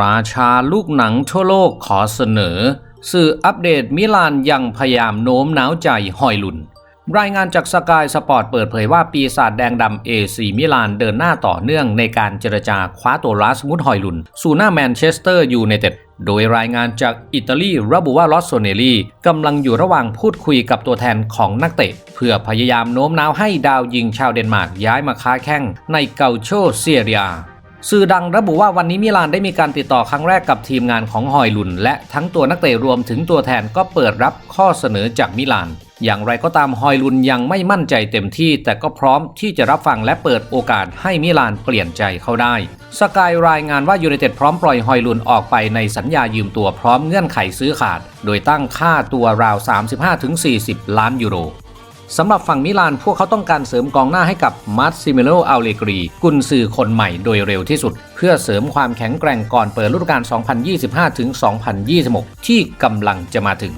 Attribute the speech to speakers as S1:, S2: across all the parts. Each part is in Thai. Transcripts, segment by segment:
S1: ราชาลูกหนังทั่วโลกขอเสนอ สื่ออัปเดตมิลานยังพยายามโน้มน้าวใจฮอยลุน รายงานจากสกายสปอร์ตเปิดเผยว่าปีศาจแดงดำเอซีมิลานเดินหน้าต่อเนื่องในการเจรจาคว้าตัวลาสมุดฮอยลุน สู่หน้าแมนเชสเตอร์ยูไนเต็ดโดยรายงานจากอิตาลีระบุว่าลอสโซเนลีกำลังอยู่ระหว่างพูดคุยกับตัวแทนของนักเตะ เพื่อพยายามโน้มน้าวให้ดาวยิงชาวเดนมาร์กย้ายมาค้าแข้งในเกาโชเซียเรีย สื่อดังระบุว่าวันนี้มิลานได้มีการติดต่อครั้งแรกกับทีมงานของฮอยลุน และทั้งตัวนักเตะรวมถึงตัวแทนก็เปิดรับข้อเสนอจากมิลาน อย่างไรก็ตามฮอยลุนยังไม่มั่นใจเต็มที่ แต่ก็พร้อมที่จะรับฟังและเปิดโอกาสให้มิลานเปลี่ยนใจเขาได้สกายรายงานว่ายูไนเต็ดพร้อมปล่อยฮอยลุนออกไปในสัญญายืมตัวพร้อมเงื่อนไขซื้อขาด โดยตั้งค่าตัวราว 35-40 ล้านยูโร สำหรับฝั่งมิลานพวกเขาต้องการเสริมกองหน้าให้กับมาร์ซิเมโลอัลเลกรีกุนซือคนใหม่โดยเร็วที่สุด เพื่อเสริมความแข็งแกร่งก่อนเปิดฤดูกาล 2025-2026 ที่กำลังจะมาถึง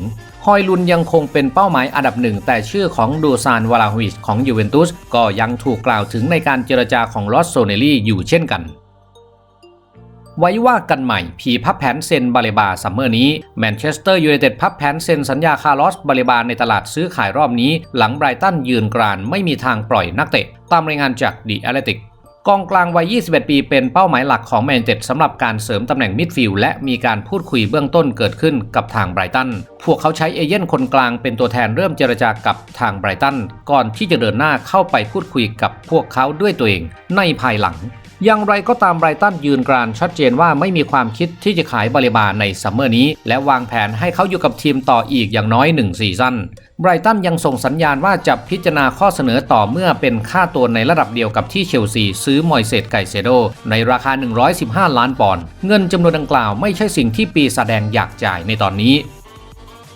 S1: ฮอยลุนยังคงเป็นเป้าหมายอันดับหนึ่ง แต่ชื่อของดูซานวาลาฮวิชของยูเวนตุสก็ยังถูกกล่าวถึงในการเจรจาของลอสโซเนลี่อยู่เช่นกัน ไว้ว่ากันใหม่ ผีพับแผนเซ็นบาเลบาซัมเมอร์นี้แมนเชสเตอร์ยูไนเต็ดพับแผนเซ็นสัญญาคาร์ลอสบาเลบาในตลาดซื้อขายรอบนี้ หลังไบรตันยืนกรานไม่มีทางปล่อยนักเตะ ตามรายงานจากดีแอตเลติกกองกลางวัย 21 ปีเป็นเป้าหมายหลักของแมนเชสเตอร์สำหรับการเสริมตำแหน่งมิดฟิลด์และมีการพูดคุยเบื้องต้นเกิดขึ้นกับทางไบรตัน พวกเขาใช้เอเย่นคนกลางเป็นตัวแทนเริ่มเจรจากับทางไบรตัน ก่อนที่จะเดินหน้าเข้าไปพูดคุยกับพวกเขาด้วยตัวเองในภายหลัง อย่างไรก็ตามไบรตันยืนกรานชัดเจนว่าไม่มีความคิดที่จะขายบาเลบาในซัมเมอร์นี้ และวางแผนให้เขาอยู่กับทีมต่ออีกอย่างน้อย1ซีซั่นไบรตันยังส่งสัญญาณว่าจะพิจารณาข้อเสนอต่อเมื่อเป็นค่าตัวในระดับเดียวกับที่เชลซีซื้อมอยเซตไกเซโด ในราคา 115 ล้านปอนด์เงินจำนวนดังกล่าวไม่ใช่สิ่งที่ปีศาจแดงอยากจ่ายในตอนนี้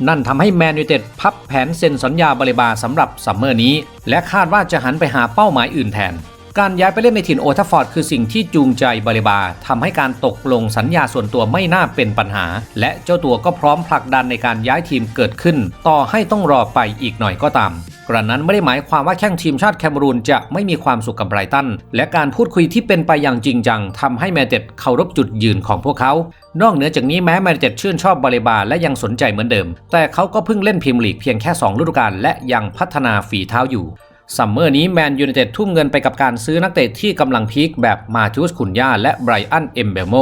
S1: นั่นทำให้แมนยูเต็ดพับแผนเซ็นสัญญาบาเลบาสำหรับซัมเมอร์นี้ และคาดว่าจะหันไปหาเป้าหมายอื่นแทน การย้ายไปเล่นในถิ่นโอทัฟฟอร์ดคือสิ่งที่จูงใจบาเลบาทำให้การตกลงสัญญาส่วนตัวไม่น่าเป็นปัญหา และเจ้าตัวก็พร้อมผลักดันในการย้ายทีมเกิดขึ้น ต่อให้ต้องรอไปอีกหน่อยก็ตามกระนั้นไม่ได้หมายความว่าแข้งทีมชาติแคมรูนจะไม่มีความสุขกับไบรตัน และการพูดคุยที่เป็นไปอย่างจริงจังทำให้แมนเต็ดเคารพจุดยืนของพวกเขา นอกเหนือจากนี้แม้แมนเต็ดชื่นชอบบาเลบาและยังสนใจเหมือนเดิม แต่เขาก็เพิ่งเล่นพรีเมียร์ลีกเพียงแค่ 2 ฤดูกาลและยังพัฒนาฝีเท้าอยู่ ซัมเมอร์นี้แมนยูไนเต็ดทุ่มเงินไปกับการซื้อนักเตะที่กำลังพีคแบบมาทูสคุนยาและไบรอันเอมเบโม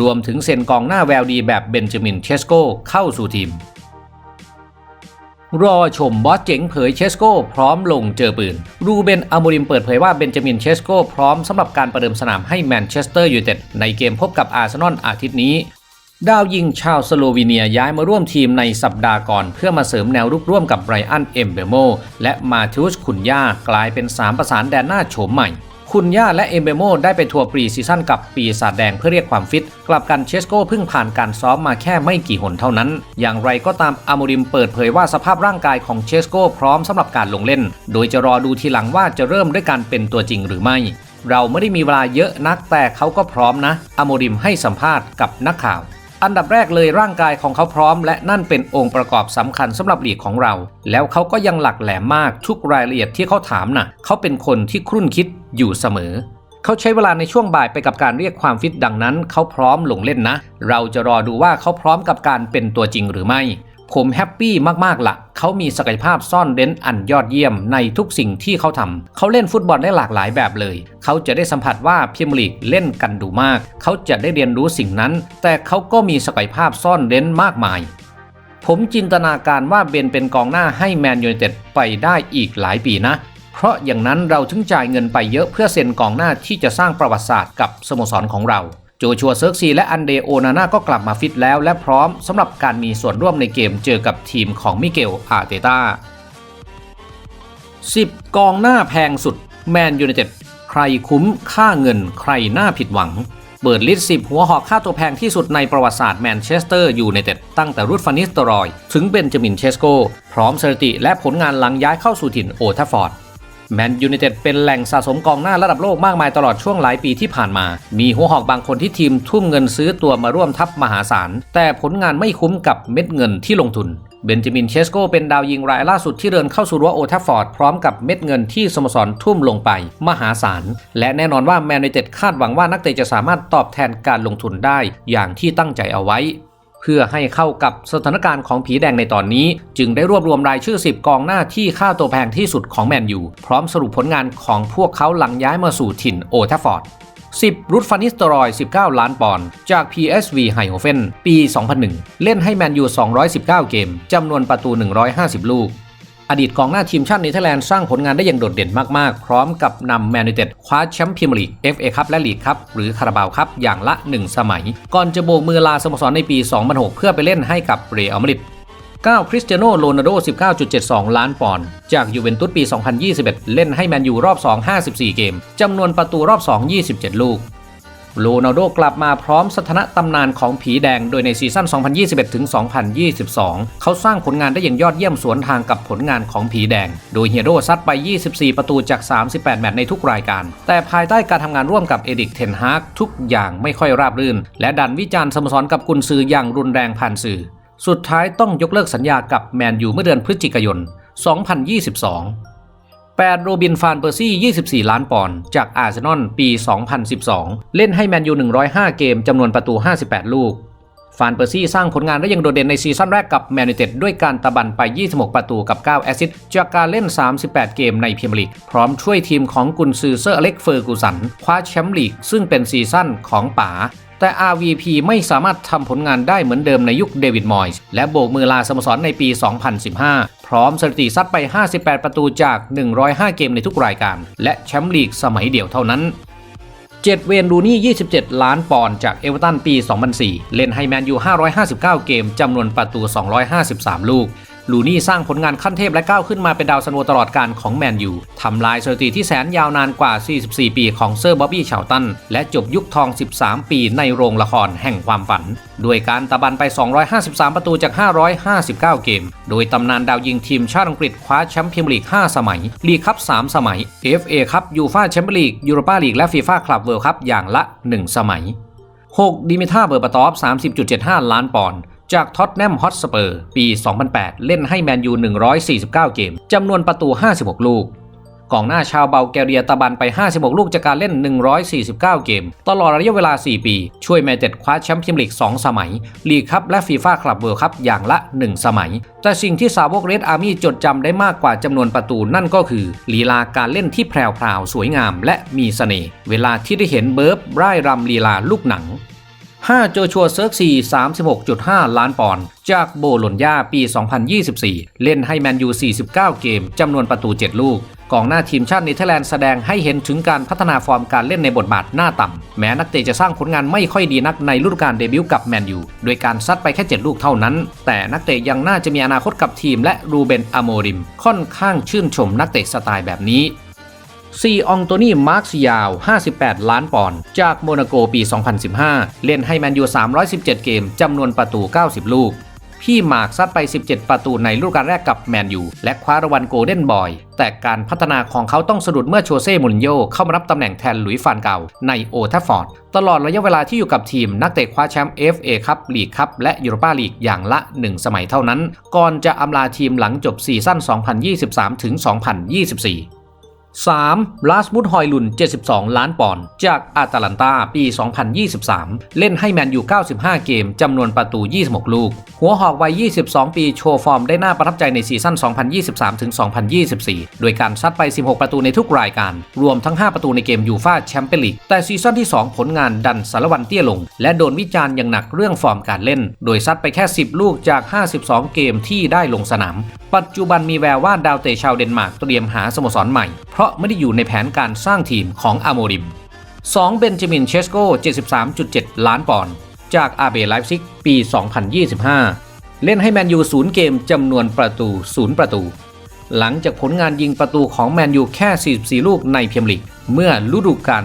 S1: รวมถึงเซ็นกองหน้าแววดีแบบเบนจามินเชสโกเข้าสู่ทีม รอชมบอสเจ๋งเผยเชสโก้พร้อมลงเจอปืน รูเบนอามูริมเปิดเผยว่าเบนจามินเชสโก้พร้อมสำหรับการประเดิมสนามให้แมนเชสเตอร์ยูไนเต็ดในเกมพบกับอาร์เซนอลอาทิตย์นี้ ดาวยิงชาวสโลวีเนียย้ายมาร่วมทีมในสัปดาห์ก่อน เพื่อมาเสริมแนวรุกร่วมกับไบรอันเอมเบโมและมาทิอุสคุนย่ากลายเป็น 3 ประสานแดนหน้าโฉมใหม่คุณย่าและเอมเบโมได้ไปทัวร์ปรีซีซั่นกับปีศาจแดงเพื่อเรียกความฟิต กลับกันเชสโก้เพิ่งผ่านการซ้อมมาแค่ไม่กี่หนเท่านั้น อย่างไรก็ตามอามูริมเปิดเผยว่าสภาพร่างกายของเชสโก้พร้อมสำหรับการลงเล่น โดยจะรอดูทีหลังว่าจะเริ่มด้วยการเป็นตัวจริงหรือไม่ เราไม่ได้มีเวลาเยอะนักแต่เขาก็พร้อมนะอามูริมให้สัมภาษณ์กับนักข่าว อันดับแรกเลยร่างกายของเขาพร้อม และนั่นเป็นองค์ประกอบสำคัญสำหรับลีกของเรา แล้วเขาก็ยังหลักแหลมมากทุกรายละเอียดที่เขาถามน่ะเขาเป็นคนที่ครุ่นคิดอยู่เสมอเขาใช้เวลาในช่วงบ่ายไปกับการเรียกความฟิตดังนั้น เขาพร้อมลงเล่นนะ เราจะรอดูว่าเขาพร้อมกับการเป็นตัวจริงหรือไม่ ผมแฮปปี้มากๆละ่ะ เขามีศักยภาพซ่อนเร้นอันยอดเยี่ยมในทุกสิ่งที่เขาทำเขาเล่นฟุตบอลได้หลากหลายแบบเลย เขาจะได้สัมผัสว่าพรีเมียร์ลีกเล่นกันดูมาก เขาจะได้เรียนรู้สิ่งนั้น แต่เขาก็มีศักยภาพซ่อนเร้นมากมาย ผมจินตนาการว่าเบนเป็นกองหน้าให้แมนยูไนเต็ดไปได้อีกหลายปีนะเพราะอย่างนั้นเราถึงจ่ายเงินไปเยอะเพื่อเซ็นกองหน้าที่จะสร้างประวัติศาสตร์กับสโมสรของเรา จชัวเซิร์กซีและอันเดโอนาน่าก็กลับมาฟิตแล้วและพร้อมสำหรับการมีส่วนร่วมในเกมเจอกับทีมของมิเกลอาร์เตตา10 กองหน้าแพงสุด แมนยูไนเต็ดใครคุ้มค่าเงินใครน่าผิดหวังเปิดลิสต์10 หัวหอกค่าตัวแพงที่สุดในประวัติศาสตร์แมนเชสเตอร์ยูไนเต็ดตั้งแต่รูดฟานิสตรอย ถึงเบนจามินเชสโก พร้อมสถิติและผลงานหลังย้ายเข้าสู่ถิ่นโอทัฟฟอร์ด แมนยูไนเต็ดเป็นแหล่งสะสมกองหน้าระดับโลกมากมายตลอดช่วงหลายปีที่ผ่านมา มีหัวหอกบางคนที่ทีมทุ่มเงินซื้อตัวมาร่วมทัพมหาศาล แต่ผลงานไม่คุ้มกับเม็ดเงินที่ลงทุน เบนจามินเชสโกเป็นดาวยิงรายล่าสุดที่เดินเข้าสู่รั้วโอทัฟฟอร์ดพร้อมกับเม็ดเงินที่สโมสรทุ่มลงไป มหาศาล และแน่นอนว่าแมนยูเต็ดคาดหวังว่านักเตะจะสามารถตอบแทนการลงทุนได้ อย่างที่ตั้งใจเอาไว้ พื่อให้เข้ากับสถานการณ์ของผีแดงในตอนนี้ จึงได้รวบรวมรายชื่อ 10 กองหน้าที่ค่าตัวแพงที่สุดของแมนยูพร้อมสรุปผลงานของพวกเขาหลังย้ายมาสู่ถิ่นโอทัฟฟอร์ด 10 รุดฟานิสตรอย 19 ล้านปอนด์จาก PSV ไฮโฮเฟนปี 2001 เล่นให้แมนยู 219 เกม จำนวนประตู 150 ลูก อดีตกองหน้าทีมชาติเนเธอร์แลนด์สร้างผลงานได้อย่างโดดเด่นมากๆ พร้อมกับนำแมนยูเต็ดคว้าแชมป์พรีเมียร์ลีก FA คัพและลีกคัพหรือคาราบาวคัพอย่างละ 1 สมัย ก่อนจะโบกมือลาสโมสรในปี 2006 เพื่อไปเล่นให้กับเรอัลมาดริด9คริสเตียโนโรนัลโด 19.72 ล้านปอนด์จากยูเวนตุสปี 2021 เล่นให้แมนยูรอบ 2 54 เกม จำนวนประตูรอบ 2 27 ลูก โรนัลโดกลับมาพร้อมสถานะตำนานของผีแดง โดยในซีซั่น 2021ถึง2022 เขาสร้างผลงานได้อย่างยอดเยี่ยมสวนทางกับผลงานของผีแดง โดยเฮียโดซัดไป 24 ประตูจาก 38 แมตช์ในทุกรายการ แต่ภายใต้การทำงานร่วมกับเอดิกเทนฮากทุกอย่างไม่ค่อยราบรื่น และดันวิจารณ์สโมสรกับกุนซืออย่างรุนแรงผ่านสื่อ สุดท้ายต้องยกเลิกสัญญากับแมนยูเมื่อเดือนพฤศจิกายน 2022 8 โรบิน ฟานเปอร์ซี่ 24 ล้านปอนด์ จากอาร์เซนอล ปี 2012 เล่นให้แมนยู 105 เกม จำนวนประตู 58 ลูก ฟานเปอร์ซี่สร้างผลงานได้อย่างโดดเด่นในซีซั่นแรกกับแมนยูเต็ดด้วยการตะบันไป 26 ประตูกับ 9 แอสซิสต์ จากการเล่น 38 เกมในพรีเมียร์ลีก พร้อมช่วยทีมของกุนซือเซอร์อเล็กเฟอร์กูสัน คว้าแชมป์ลีก ซึ่งเป็นซีซั่นของป๋าแต่ RVP ไม่สามารถทำผลงานได้เหมือนเดิมในยุคเดวิดมอยส์และโบกมือลาสโมสรในปี 2015 ร้อมสถิติซัดไป 58 ประตูจาก 105 เกมในทุกรายการ และแชมป์ลีกสมัยเดียวเท่านั้น7เวนรูนี่ 27 ล้านปอนด์จากเอเวอร์ตันปี 2004 เล่นให้แมนยู 559 เกม จำนวนประตู 253 ลูก ลูนี่สร้างผลงานขั้นเทพและก้าวขึ้นมาเป็นดาวซันโวตลอดการของแมนยูทำลายสถิติที่แสนยาวนานกว่า 44 ปีของเซอร์บ๊อบบี้ชาวตัน และจบยุคทอง 13 ปีในโรงละครแห่งความฝัน ด้วยการตะบันไป 253 ประตูจาก 559 เกม โดยตำนานดาวยิงทีมชาติอังกฤษคว้าแชมป์พรีเมียร์ลีก 5 สมัย ลีกคัพ 3 สมัย FA คัพยูฟ่าแชมเปี้ยนลีกยูโรปาลีกและฟีฟ่าคลับเวิลด์คัพอย่างละ 1 สมัย 6 ดิมิท่าเบอร์ปตอฟ 30.75 ล้านปอนด์ จากท็อตแนมฮอตสเปอร์ปี 2008 เล่นให้แมนยู 149 เกม จำนวนประตู 56 ลูกกองหน้าชาวเบลแกเรียตะบันไป 56 ลูกจากการเล่น 149 เกม ตลอดระยะเวลา 4 ปี ช่วยแมนเต็ดคว้าแชมป์พรีเมียร์ลีก 2 สมัย ลีกคัพและฟีฟ่าคลับเวิลด์คัพอย่างละ 1 สมัย แต่สิ่งที่สาวกเรดอาร์มี่จดจำได้มากกว่าจำนวนประตูนั่นก็คือ ลีลาการเล่นที่แพรวๆ สวยงาม และมีเสน่ห์ เวลาที่ได้เห็นเบิร์บร่ายรำลีลาลูกหนัง 5 โจชัวเซิร์กซี36.5 ล้านปอนด์จากโบโลญญาปี 2024 เล่นให้แมนยู 49 เกม จำนวนประตู 7 ลูก กองหน้าทีมชาติเนเธอร์แลนด์แสดงให้เห็นถึงการพัฒนาฟอร์มการเล่นในบทบาทหน้าต่ำ แม้นักเตะจะสร้างผลงานไม่ค่อยดีนักในฤดูกาลเดบิวต์กับแมนยู โดยการซัดไปแค่ 7 ลูกเท่านั้น แต่นักเตะยังน่าจะมีอนาคตกับทีมและรูเบนอโมริม ค่อนข้างชื่นชมนักเตะสไตล์แบบนี้ ซีอองโตนี่มาร์คซิยาว 58 ล้านปอนด์จากโมนาโกปี 2015 เล่นให้แมนยู 317 เกมจำนวนประตู 90 ลูก พี่มาร์คซัดไป 17 ประตูในฤดูกาลแรกกับแมนยู และคว้ารางวัลโกลเด้นบอย แต่การพัฒนาของเขาต้องสะดุดเมื่อโชเซ่มูรินโญ่เข้ามารับตำแหน่งแทนหลุยส์ฟานเก่าในโอทัฟฟอร์ด ตลอดระยะเวลาที่อยู่กับทีมนักเตะคว้าแชมป์ FA คัพลีกคัพและยูโรปาลีกอย่างละ 1 สมัยเท่านั้น ก่อนจะอำลาทีมหลังจบซีซั่น2023ถึง2024 3. ลาสมุดฮอยลุน 72 ล้านปอนด์จากอาตาลันตาปี 2023 เล่นให้แมนยู 95 เกม จำนวนประตู 26 ลูก หัวหอกวัย 22 ปี โชว์ฟอร์มได้น่าประทับใจในซีซั่น 2023-2024 โดยการซัดไป 16 ประตูในทุกรายการ รวมทั้ง 5 ประตูในเกมยูฟาแชมเปี้ยนลีก แต่ซีซั่นที่ 2 ผลงานดันสารวันเตี้ยลง และโดนวิจารณ์อย่างหนักเรื่องฟอร์มการเล่น โดยซัดไปแค่ 10 ลูกจาก 52 เกมที่ได้ลงสนาม ปัจจุบันมีแววว่าดาวเตะชาวเดนมาร์กเตรียมหาสโมสรใหม่ เพราะไม่ได้อยู่ในแผนการสร้างทีมของอาโมริม 2. เบนจามินเชสโก 73.7 ล้านปอนด์จากอาเบไลฟ์ซิกปี 2025 เล่นให้แมนยูศูนย์เกมจำนวนประตูศูนย์ประตู หลังจากผลงานยิงประตูของแมนยูแค่ 44 ลูกในเพียร์ลีก เมื่อฤดูกาล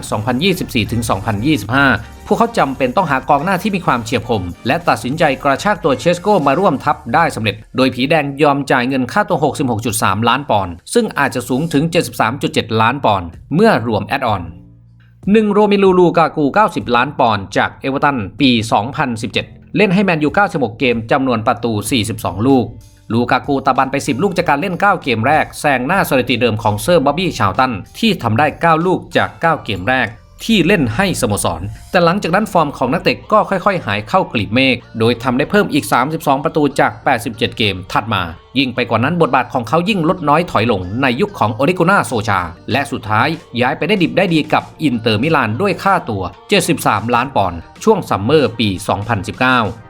S1: 2024-2025 พวกเขาจำเป็นต้องหากองหน้าที่มีความเฉียบคม และตัดสินใจกระชากตัวเชสโกมาร่วมทัพได้สำเร็จ โดยผีแดงยอมจ่ายเงินค่าตัว 66.3 ล้านปอนด์ ซึ่งอาจจะสูงถึง 73.7 ล้านปอนด์ เมื่อรวมแอดออน1โรมิลูลูกากู 90 ล้านปอนด์จากเอเวอร์ตันปี 2017 เล่นให้แมนยู 96 เกมจำนวนประตู 42 ลูก ลูกากูตะบันไป 10 ลูกจากการเล่น 9 เกมแรกแซงหน้าสถิติเดิมของเซอร์บ๊อบบี้ชาวตัน ที่ทำได้ 9 ลูกจาก 9 เกมแรกที่เล่นให้สโมสร แต่หลังจากนั้นฟอร์มของนักเตะก็ค่อยๆ หายเข้ากลีบเมฆ โดยทำได้เพิ่มอีก 32 ประตูจาก 87 เกมถัดมา ยิ่งไปกว่านั้นบทบาทของเขายิ่งลดน้อยถอยลงในยุคของโอริโกนาโซชา และสุดท้ายย้ายไปได้ดิบได้ดีกับอินเตอร์มิลานด้วยค่าตัว 73 ล้านปอนด์ช่วงซัมเมอร์ปี 2019